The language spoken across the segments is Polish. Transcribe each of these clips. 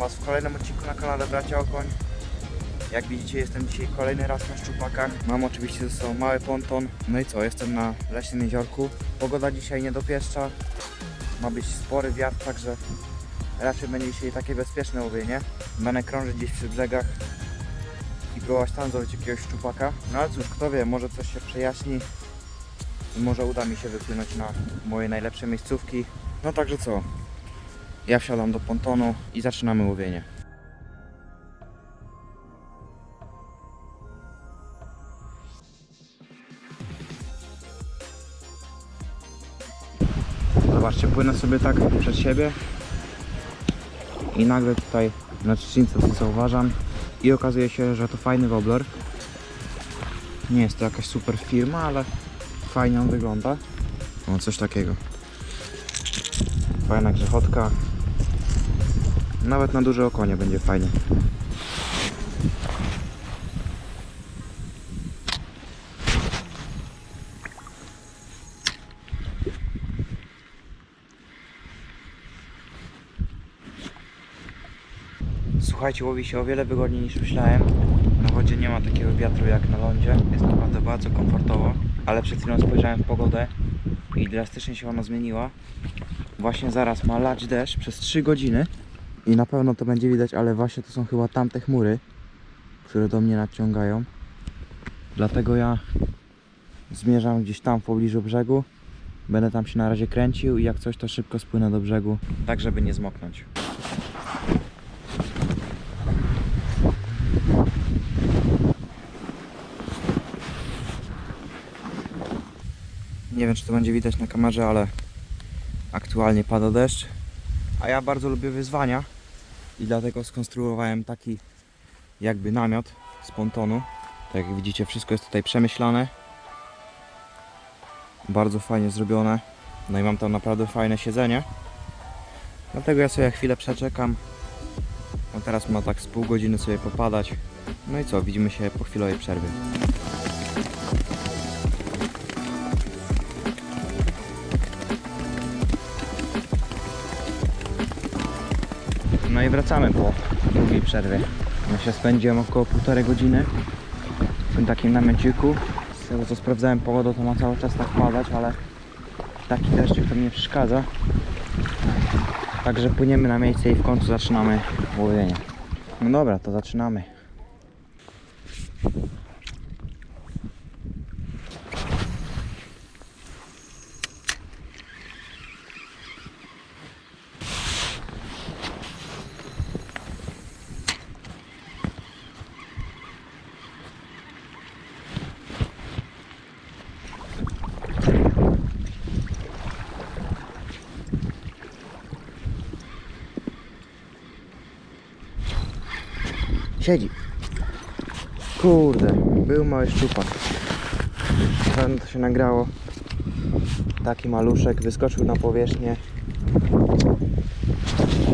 Was w kolejnym odcinku na kanale Bracia Okoń. Jak widzicie jestem dzisiaj kolejny raz na szczupakach. Mam oczywiście ze sobą mały ponton. No i co, jestem na leśnym jeziorku. Pogoda dzisiaj nie dopieszcza. Ma być spory wiatr, także raczej będzie dzisiaj takie bezpieczne łowienie. Będę krążyć gdzieś przy brzegach i próbować tam złowić jakiegoś szczupaka. No ale cóż, kto wie, może coś się przejaśni i może uda mi się wypłynąć na moje najlepsze miejscówki. No także co, ja wsiadam do pontonu i zaczynamy łowienie. Zobaczcie, płynę sobie tak przed siebie i nagle tutaj na trzcince coś zauważam i okazuje się, że to fajny wobbler. Nie jest to jakaś super firma, ale fajnie on wygląda. O, coś takiego. Fajna grzechotka. Nawet na duże okonie będzie fajnie. Słuchajcie, łowi się o wiele wygodniej niż myślałem. Na wodzie nie ma takiego wiatru jak na lądzie. Jest naprawdę bardzo komfortowo. Ale przed chwilą spojrzałem w pogodę i drastycznie się ona zmieniła. Właśnie zaraz ma lać deszcz przez 3 godziny i na pewno to będzie widać, ale właśnie to są chyba tamte chmury, które do mnie nadciągają. Dlatego ja zmierzam gdzieś tam w pobliżu brzegu. Będę tam się na razie kręcił i jak coś to szybko spłynę do brzegu, tak żeby nie zmoknąć. Nie wiem czy to będzie widać na kamerze, ale aktualnie pada deszcz. A ja bardzo lubię wyzwania i dlatego skonstruowałem taki jakby namiot z pontonu. Tak jak widzicie, wszystko jest tutaj przemyślane. Bardzo fajnie zrobione. No i mam tam naprawdę fajne siedzenie. Dlatego ja sobie chwilę przeczekam. No teraz ma tak z pół godziny sobie popadać. No i co, widzimy się po chwilowej przerwie. No i wracamy po długiej przerwie. Myślę, spędziłem około półtorej godziny w tym takim namiociku. Z tego co sprawdzałem pogodę, to ma cały czas tak padać, ale taki deszczyk to mi nie przeszkadza. Także płyniemy na miejsce i w końcu zaczynamy łowienie. No dobra, to zaczynamy. Siedzi. Kurde, był mały szczupak. Pewno to się nagrało. Taki maluszek wyskoczył na powierzchnię.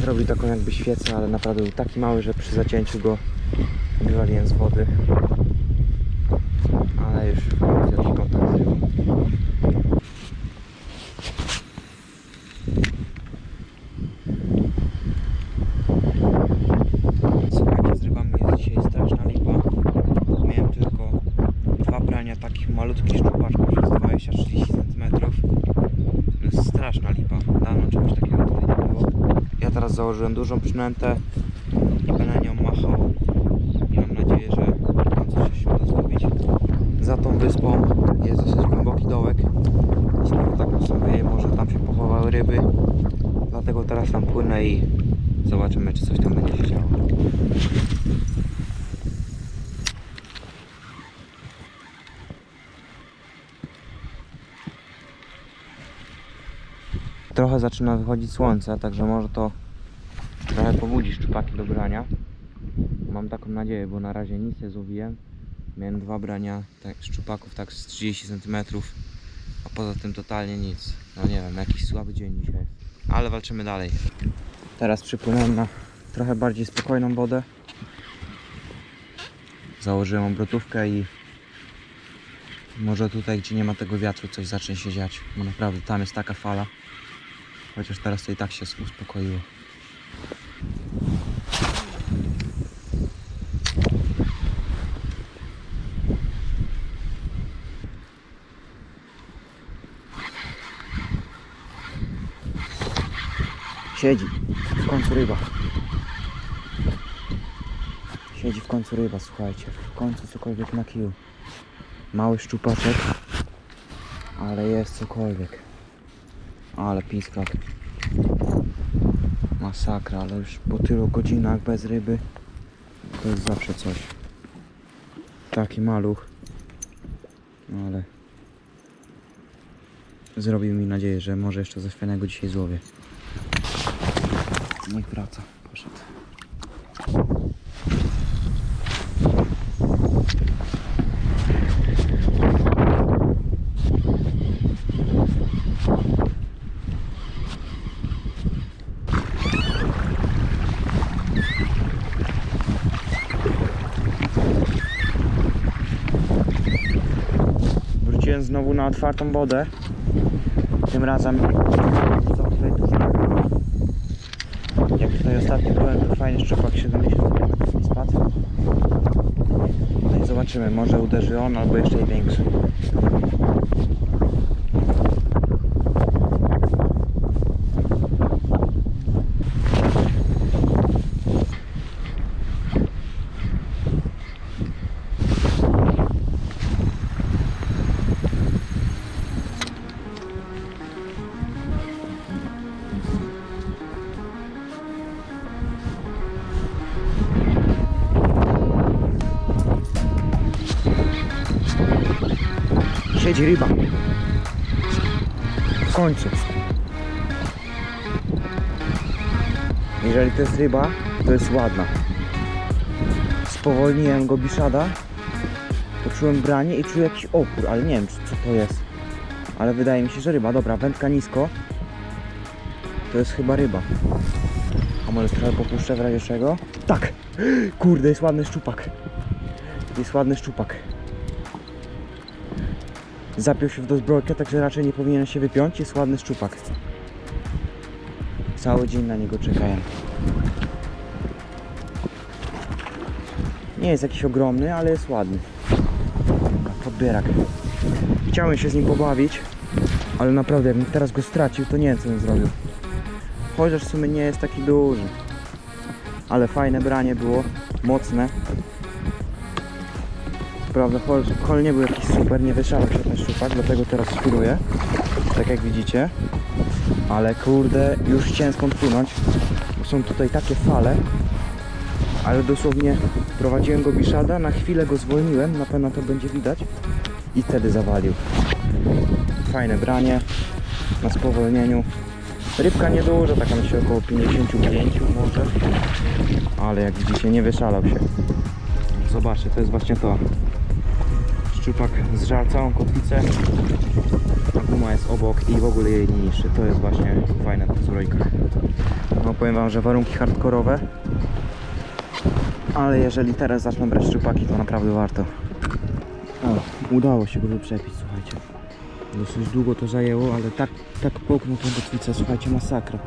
Zrobił taką jakby świecę, ale naprawdę był taki mały, że przy zacięciu go wywaliłem z wody. Ale już jakiś kontakt z rybą. Słuchajcie, z rybami jest dzisiaj straszna lipa. Miałem tylko dwa brania takich malutkich szczupaczków przez 20-30 cm. To jest straszna lipa. Dawno czegoś takiego tutaj nie było. Ja teraz założyłem dużą przynętę i będę nią machał. I mam nadzieję, że w końcu się uda zrobić. Za tą wyspą jest dosyć głęboki dołek. Skoro tak wieje, może tam się pochowały ryby. Dlatego teraz tam płynę i zobaczymy, czy coś tam będzie się działo. Trochę zaczyna wychodzić słońce, także może to trochę pobudzi szczupaki do brania. Mam taką nadzieję, bo na razie nic nie złowiłem. Miałem dwa brania tak, szczupaków tak z 30 cm, a poza tym totalnie nic. No nie wiem, jakiś słaby dzień dzisiaj jest. Ale walczymy dalej. Teraz przypłynąłem na trochę bardziej spokojną wodę. Założyłem obrotówkę i może tutaj, gdzie nie ma tego wiatru, coś zacznie się dziać. Bo naprawdę tam jest taka fala. Chociaż teraz to i tak się uspokoiło. Siedzi. W końcu ryba. Siedzi w końcu ryba, słuchajcie. W końcu cokolwiek na kiju. Mały szczupaczek. Ale jest cokolwiek. Ale pisklak. Masakra, ale już po tylu godzinach bez ryby to jest zawsze coś. Taki maluch. Ale zrobił mi nadzieję, że może jeszcze coś dzisiaj złowię. Niech wraca. Poszedł. Wróciłem znowu na otwartą wodę. Tym razem co tutaj dużo. Jak tutaj ostatnio byłem, fajny szczupak 70 cm spadł. No i zobaczymy, może uderzy on albo jeszcze większy. Siedzi ryba. W końcu. Jeżeli to jest ryba, to jest ładna. Spowolniłem go biszada. Poczułem branie i czuję jakiś opór, ale nie wiem co to jest. Ale wydaje mi się, że ryba. Dobra, wędka nisko. To jest chyba ryba. A może trochę popuszczę w razie czego? Tak! Kurde, jest ładny szczupak. Jest ładny szczupak. Zapiął się w dozbrojkę, także raczej nie powinien się wypiąć. Jest ładny szczupak. Cały dzień na niego czekałem. Nie jest jakiś ogromny, ale jest ładny. Podbierak. Chciałem się z nim pobawić, ale naprawdę jakbym teraz go stracił, to nie wiem co bym zrobił. Chociaż w sumie nie jest taki duży. Ale fajne branie było, mocne. Prawda, hol, hol nie był jakiś super, nie wyszalał się ten szczupak, dlatego teraz świruję, tak jak widzicie. Ale kurde, już chciałem skąd płynąć, są tutaj takie fale, ale dosłownie prowadziłem go biszada, na chwilę go zwolniłem, na pewno to będzie widać i wtedy zawalił. Fajne branie, na spowolnieniu. Rybka nieduża, taka myślę około 55 może, ale jak widzicie nie wyszalał się. Zobaczcie, to jest właśnie to. Szczupak zżarł całą kotwicę. Guma jest obok i w ogóle jej niszczy. To jest właśnie fajne w zbrojkach. No powiem wam, że warunki hardkorowe. Ale jeżeli teraz zacznę brać szczupaki, to naprawdę warto. O, udało się go wyprzepić, słuchajcie. Dosyć długo to zajęło, ale tak, tak połknął tą kotwicę, słuchajcie, masakra.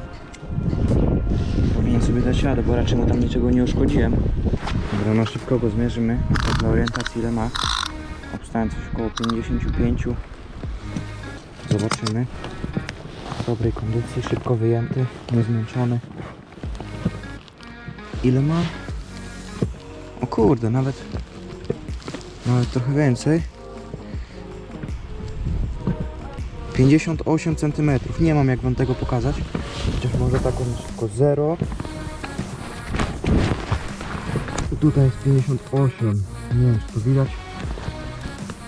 Powinien sobie dać radę, bo raczej mu tam niczego nie uszkodziłem. Dobra, no szybko go zmierzymy. Tak dla orientacji ile ma. Obstałem coś około 55. Zobaczymy. W dobrej kondycji, szybko wyjęty, niezmęczony. Ile ma? O kurde, nawet nawet trochę więcej. 58 cm. Nie mam jak wam tego pokazać. Chociaż może taką tylko 0. I tutaj jest 58. Nie wiem czy to widać.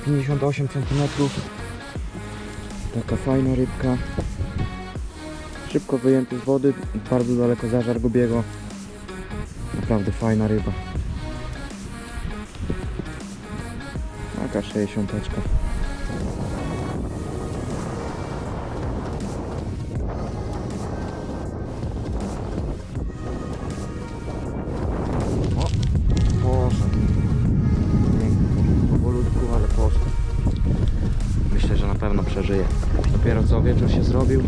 58 cm. Taka fajna rybka. Szybko wyjęty z wody. Bardzo daleko zażar go biego. Naprawdę fajna ryba. Taka 60. pewno przeżyje. Dopiero co wieczór się zrobił.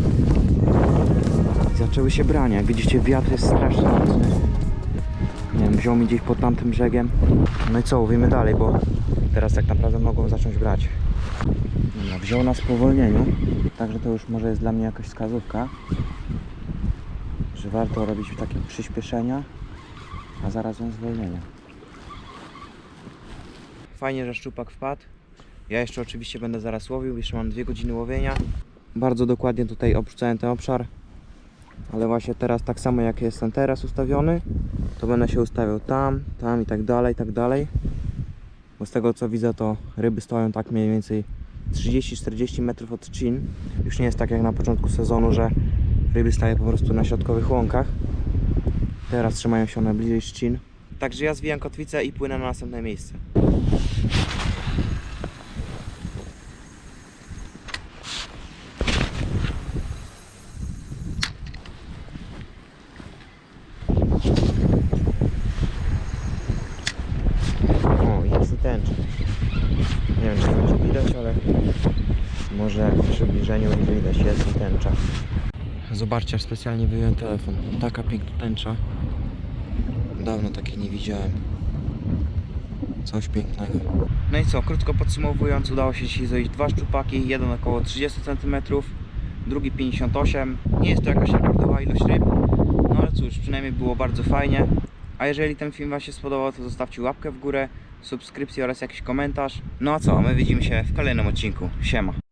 Zaczęły się brania. Jak widzicie, wiatr jest strasznie mocny. Nie wiem, wziął mi gdzieś pod tamtym brzegiem. No i co, łowimy dalej, bo teraz tak naprawdę mogą zacząć brać. Wziął na spowolnieniu, także to już może jest dla mnie jakaś wskazówka. że warto robić takie przyspieszenia, a zarazem zwolnienia. Fajnie, że szczupak wpadł. Ja jeszcze oczywiście będę zaraz łowił, jeszcze mam dwie godziny łowienia. Bardzo dokładnie tutaj obrzucałem ten obszar, ale właśnie teraz tak samo jak jestem teraz ustawiony, to będę się ustawiał tam, tam i tak dalej, i tak dalej. Bo z tego co widzę, to ryby stoją tak mniej więcej 30-40 metrów od trzcin. Już nie jest tak jak na początku sezonu, że ryby stają po prostu na środkowych łąkach. Teraz trzymają się one bliżej trzcin. Także ja zwijam kotwicę i płynę na następne miejsce. Tęcza. Nie wiem, czy będzie widać, ale może w przybliżeniu będzie widać, jest tęcza. Zobaczcie, aż specjalnie wyjąłem telefon. Taka piękna tęcza. Dawno takiej nie widziałem. Coś pięknego. No i co, krótko podsumowując, udało się dzisiaj zdobyć dwa szczupaki, jeden około 30 cm, drugi 58. Nie jest to jakaś rekordowa ilość ryb, no ale cóż, przynajmniej było bardzo fajnie. A jeżeli ten film Wam się spodobał, to zostawcie łapkę w górę, subskrypcję oraz jakiś komentarz. No a co, my widzimy się w kolejnym odcinku. Siema.